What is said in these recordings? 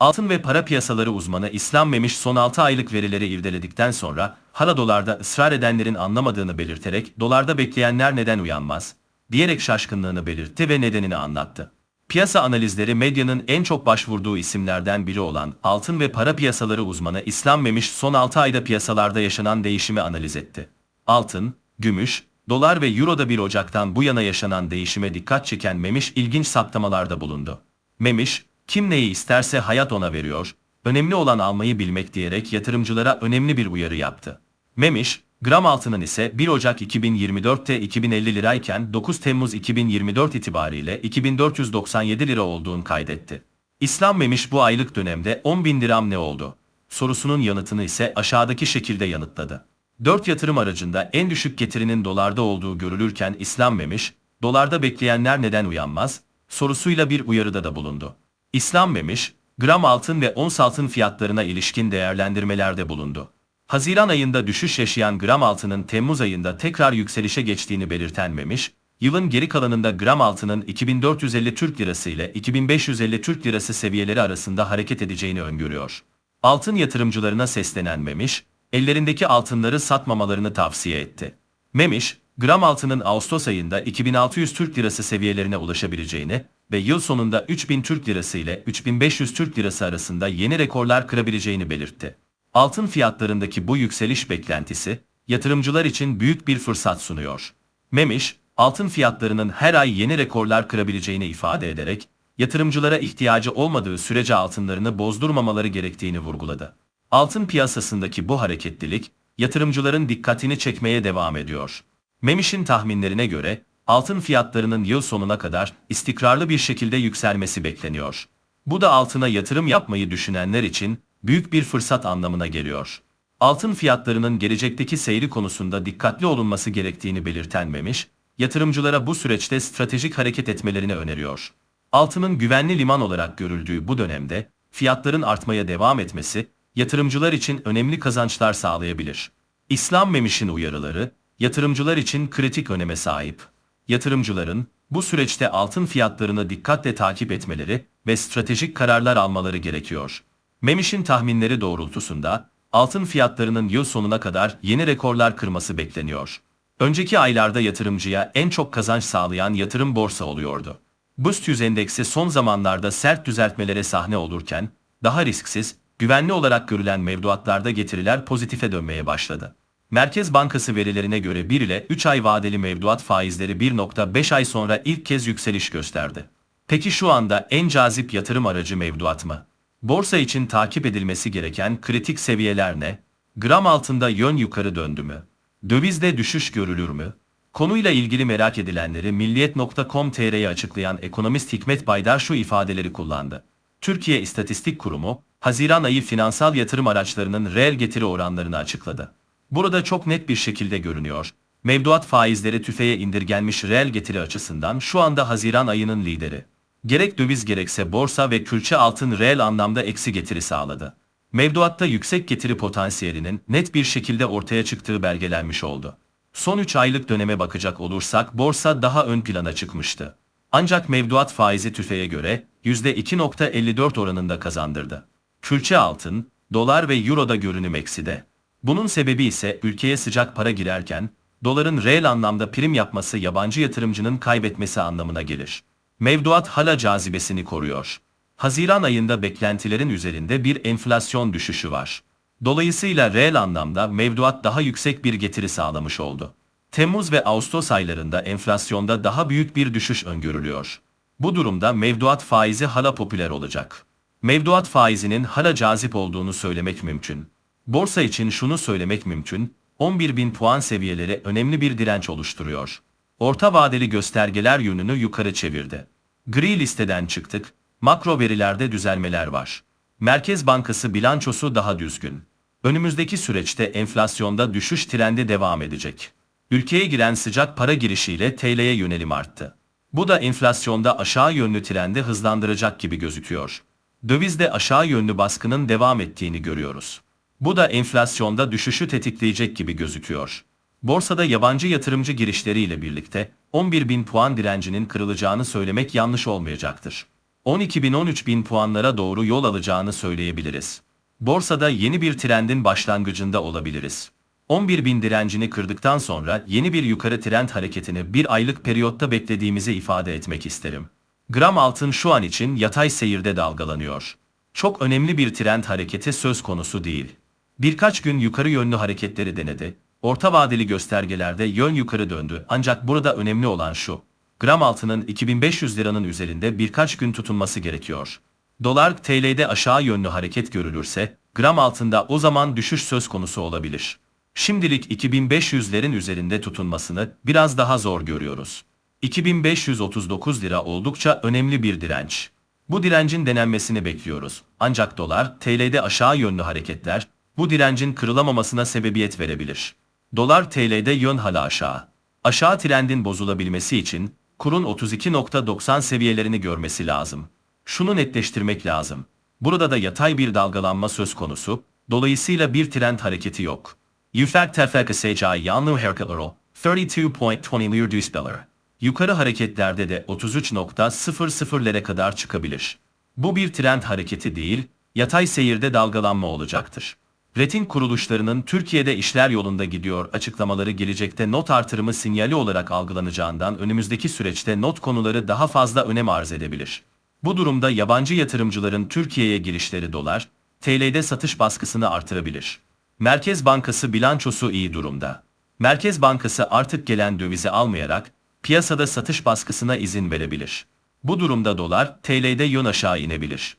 Altın ve para piyasaları uzmanı İslam Memiş son 6 aylık verileri irdeledikten sonra hala dolarda ısrar edenlerin anlamadığını belirterek dolarda bekleyenler neden uyanmaz diyerek şaşkınlığını belirtti ve nedenini anlattı. Piyasa analizleri medyanın en çok başvurduğu isimlerden biri olan altın ve para piyasaları uzmanı İslam Memiş son 6 ayda piyasalarda yaşanan değişimi analiz etti. Altın, gümüş, dolar ve euroda 1 Ocak'tan bu yana yaşanan değişime dikkat çeken Memiş ilginç saptamalarda bulundu. Memiş, kim neyi isterse hayat ona veriyor, önemli olan almayı bilmek diyerek yatırımcılara önemli bir uyarı yaptı. Memiş, gram altının ise 1 Ocak 2024'te 2050 lirayken 9 Temmuz 2024 itibariyle 2497 lira olduğunu kaydetti. İslam Memiş bu aylık dönemde 10 bin liram ne oldu? Sorusunun yanıtını ise aşağıdaki şekilde yanıtladı. 4 yatırım aracında en düşük getirinin dolarda olduğu görülürken İslam Memiş, dolarda bekleyenler neden uyanmaz, sorusuyla bir uyarıda da bulundu. İslam Memiş, gram altın ve ons altın fiyatlarına ilişkin değerlendirmelerde bulundu. Haziran ayında düşüş yaşayan gram altının Temmuz ayında tekrar yükselişe geçtiğini belirten Memiş, yılın geri kalanında gram altının 2450 Türk Lirası ile 2550 Türk Lirası seviyeleri arasında hareket edeceğini öngörüyor. Altın yatırımcılarına seslenen Memiş, ellerindeki altınları satmamalarını tavsiye etti. Memiş, gram altının Ağustos ayında 2600 Türk Lirası seviyelerine ulaşabileceğini ve yıl sonunda 3000 Türk Lirası ile 3500 Türk Lirası arasında yeni rekorlar kırabileceğini belirtti. Altın fiyatlarındaki bu yükseliş beklentisi, yatırımcılar için büyük bir fırsat sunuyor. Memiş, altın fiyatlarının her ay yeni rekorlar kırabileceğini ifade ederek, yatırımcılara ihtiyacı olmadığı sürece altınlarını bozdurmamaları gerektiğini vurguladı. Altın piyasasındaki bu hareketlilik, yatırımcıların dikkatini çekmeye devam ediyor. Memiş'in tahminlerine göre, altın fiyatlarının yıl sonuna kadar istikrarlı bir şekilde yükselmesi bekleniyor. Bu da altına yatırım yapmayı düşünenler için büyük bir fırsat anlamına geliyor. Altın fiyatlarının gelecekteki seyri konusunda dikkatli olunması gerektiğini belirten Memiş, yatırımcılara bu süreçte stratejik hareket etmelerini öneriyor. Altının güvenli liman olarak görüldüğü bu dönemde fiyatların artmaya devam etmesi yatırımcılar için önemli kazançlar sağlayabilir. İslam Memiş'in uyarıları yatırımcılar için kritik öneme sahip. Yatırımcıların bu süreçte altın fiyatlarını dikkatle takip etmeleri ve stratejik kararlar almaları gerekiyor. Memiş'in tahminleri doğrultusunda altın fiyatlarının yıl sonuna kadar yeni rekorlar kırması bekleniyor. Önceki aylarda yatırımcıya en çok kazanç sağlayan yatırım borsa oluyordu. BIST 100 endeksi son zamanlarda sert düzeltmelere sahne olurken, daha risksiz, güvenli olarak görülen mevduatlarda getiriler pozitife dönmeye başladı. Merkez Bankası verilerine göre 1 ile 3 ay vadeli mevduat faizleri 1.5 ay sonra ilk kez yükseliş gösterdi. Peki şu anda en cazip yatırım aracı mevduat mı? Borsa için takip edilmesi gereken kritik seviyeler ne? Gram altında yön yukarı döndü mü? Dövizde düşüş görülür mü? Konuyla ilgili merak edilenleri Milliyet.com.tr'ye açıklayan ekonomist Hikmet Baydar şu ifadeleri kullandı. Türkiye İstatistik Kurumu, Haziran ayı finansal yatırım araçlarının reel getiri oranlarını açıkladı. Burada çok net bir şekilde görünüyor. Mevduat faizleri tüfeğe indirgenmiş reel getiri açısından şu anda Haziran ayının lideri. Gerek döviz gerekse borsa ve külçe altın reel anlamda eksi getiri sağladı. Mevduatta yüksek getiri potansiyelinin net bir şekilde ortaya çıktığı belgelenmiş oldu. Son 3 aylık döneme bakacak olursak borsa daha ön plana çıkmıştı. Ancak mevduat faizi tüfeğe göre %2.54 oranında kazandırdı. Külçe altın, dolar ve euroda görünüm ekside. Bunun sebebi ise ülkeye sıcak para girerken, doların reel anlamda prim yapması yabancı yatırımcının kaybetmesi anlamına gelir. Mevduat hala cazibesini koruyor. Haziran ayında beklentilerin üzerinde bir enflasyon düşüşü var. Dolayısıyla reel anlamda mevduat daha yüksek bir getiri sağlamış oldu. Temmuz ve Ağustos aylarında enflasyonda daha büyük bir düşüş öngörülüyor. Bu durumda mevduat faizi hala popüler olacak. Mevduat faizinin hala cazip olduğunu söylemek mümkün. Borsa için şunu söylemek mümkün, 11.000 puan seviyeleri önemli bir direnç oluşturuyor. Orta vadeli göstergeler yönünü yukarı çevirdi. Gri listeden çıktık, makro verilerde düzelmeler var. Merkez Bankası bilançosu daha düzgün. Önümüzdeki süreçte enflasyonda düşüş trendi devam edecek. Ülkeye giren sıcak para girişiyle TL'ye yönelim arttı. Bu da enflasyonda aşağı yönlü trendi hızlandıracak gibi gözüküyor. Dövizde aşağı yönlü baskının devam ettiğini görüyoruz. Bu da enflasyonda düşüşü tetikleyecek gibi gözüküyor. Borsada yabancı yatırımcı girişleriyle birlikte 11 bin puan direncinin kırılacağını söylemek yanlış olmayacaktır. 12 bin 13 bin puanlara doğru yol alacağını söyleyebiliriz. Borsada yeni bir trendin başlangıcında olabiliriz. 11 bin direncini kırdıktan sonra yeni bir yukarı trend hareketini bir aylık periyotta beklediğimizi ifade etmek isterim. Gram altın şu an için yatay seyirde dalgalanıyor. Çok önemli bir trend hareketi söz konusu değil. Birkaç gün yukarı yönlü hareketleri denedi. Orta vadeli göstergelerde yön yukarı döndü ancak burada önemli olan şu. Gram altının 2500 liranın üzerinde birkaç gün tutunması gerekiyor. Dolar TL'de aşağı yönlü hareket görülürse, gram altında o zaman düşüş söz konusu olabilir. Şimdilik 2500'lerin üzerinde tutunmasını biraz daha zor görüyoruz. 2539 lira oldukça önemli bir direnç. Bu direncin denenmesini bekliyoruz. Ancak dolar, TL'de aşağı yönlü hareketler, bu direncin kırılamamasına sebebiyet verebilir. Dolar TL'de yön hala aşağı. Aşağı trendin bozulabilmesi için, kurun 32.90 seviyelerini görmesi lazım. Şunu netleştirmek lazım. Burada da yatay bir dalgalanma söz konusu, dolayısıyla bir trend hareketi yok. Yufak tefek SCI yanlı hareketleri 32.20 lir dispeller. Yukarı hareketlerde de 33.00'lere kadar çıkabilir. Bu bir trend hareketi değil, yatay seyirde dalgalanma olacaktır. Retin kuruluşlarının Türkiye'de işler yolunda gidiyor açıklamaları gelecekte not artırımı sinyali olarak algılanacağından önümüzdeki süreçte not konuları daha fazla önem arz edebilir. Bu durumda yabancı yatırımcıların Türkiye'ye girişleri dolar, TL'de satış baskısını artırabilir. Merkez Bankası bilançosu iyi durumda. Merkez Bankası artık gelen dövizi almayarak piyasada satış baskısına izin verebilir. Bu durumda dolar TL'de yön aşağı inebilir.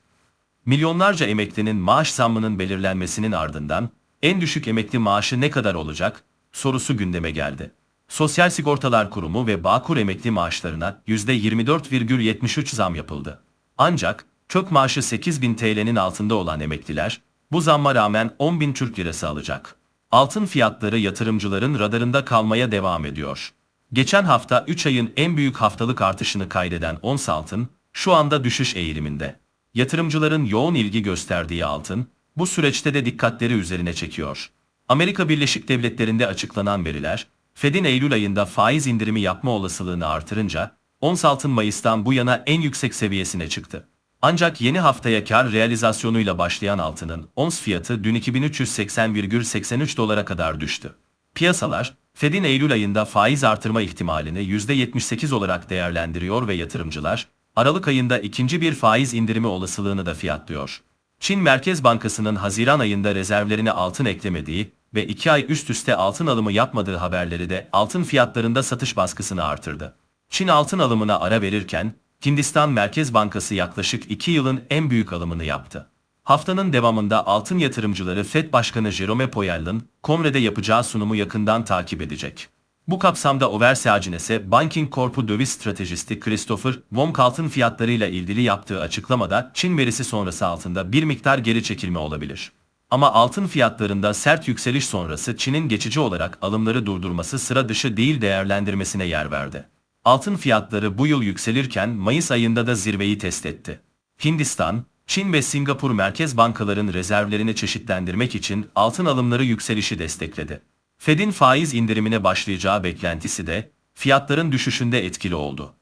Milyonlarca emeklinin maaş zammının belirlenmesinin ardından en düşük emekli maaşı ne kadar olacak sorusu gündeme geldi. Sosyal Sigortalar Kurumu ve Bağkur emekli maaşlarına %24,73 zam yapıldı. Ancak kök maaşı 8000 TL'nin altında olan emekliler bu zamma rağmen 10.000 Türk Lirası alacak. Altın fiyatları yatırımcıların radarında kalmaya devam ediyor. Geçen hafta 3 ayın en büyük haftalık artışını kaydeden ons altın şu anda düşüş eğiliminde. Yatırımcıların yoğun ilgi gösterdiği altın bu süreçte de dikkatleri üzerine çekiyor. Amerika Birleşik Devletleri'nde açıklanan veriler, Fed'in Eylül ayında faiz indirimi yapma olasılığını artırınca, ons altın Mayıs'tan bu yana en yüksek seviyesine çıktı. Ancak yeni haftaya kar realizasyonuyla başlayan altının ons fiyatı dün 2380,83 dolara kadar düştü. Piyasalar, Fed'in Eylül ayında faiz artırma ihtimalini %78 olarak değerlendiriyor ve yatırımcılar, Aralık ayında ikinci bir faiz indirimi olasılığını da fiyatlıyor. Çin Merkez Bankası'nın Haziran ayında rezervlerine altın eklemediği ve 2 ay üst üste altın alımı yapmadığı haberleri de altın fiyatlarında satış baskısını artırdı. Çin altın alımına ara verirken, Hindistan Merkez Bankası yaklaşık 2 yılın en büyük alımını yaptı. Haftanın devamında altın yatırımcıları FED Başkanı Jerome Powell'ın Komre'de yapacağı sunumu yakından takip edecek. Bu kapsamda Overse Agines'e Banking Corp'u döviz stratejisti Christopher Wong altın fiyatlarıyla ilgili yaptığı açıklamada Çin verisi sonrası altında bir miktar geri çekilme olabilir. Ama altın fiyatlarında sert yükseliş sonrası Çin'in geçici olarak alımları durdurması sıra dışı değil değerlendirmesine yer verdi. Altın fiyatları bu yıl yükselirken Mayıs ayında da zirveyi test etti. Hindistan, Çin ve Singapur merkez bankaların rezervlerini çeşitlendirmek için altın alımları yükselişi destekledi. Fed'in faiz indirimine başlayacağı beklentisi de fiyatların düşüşünde etkili oldu.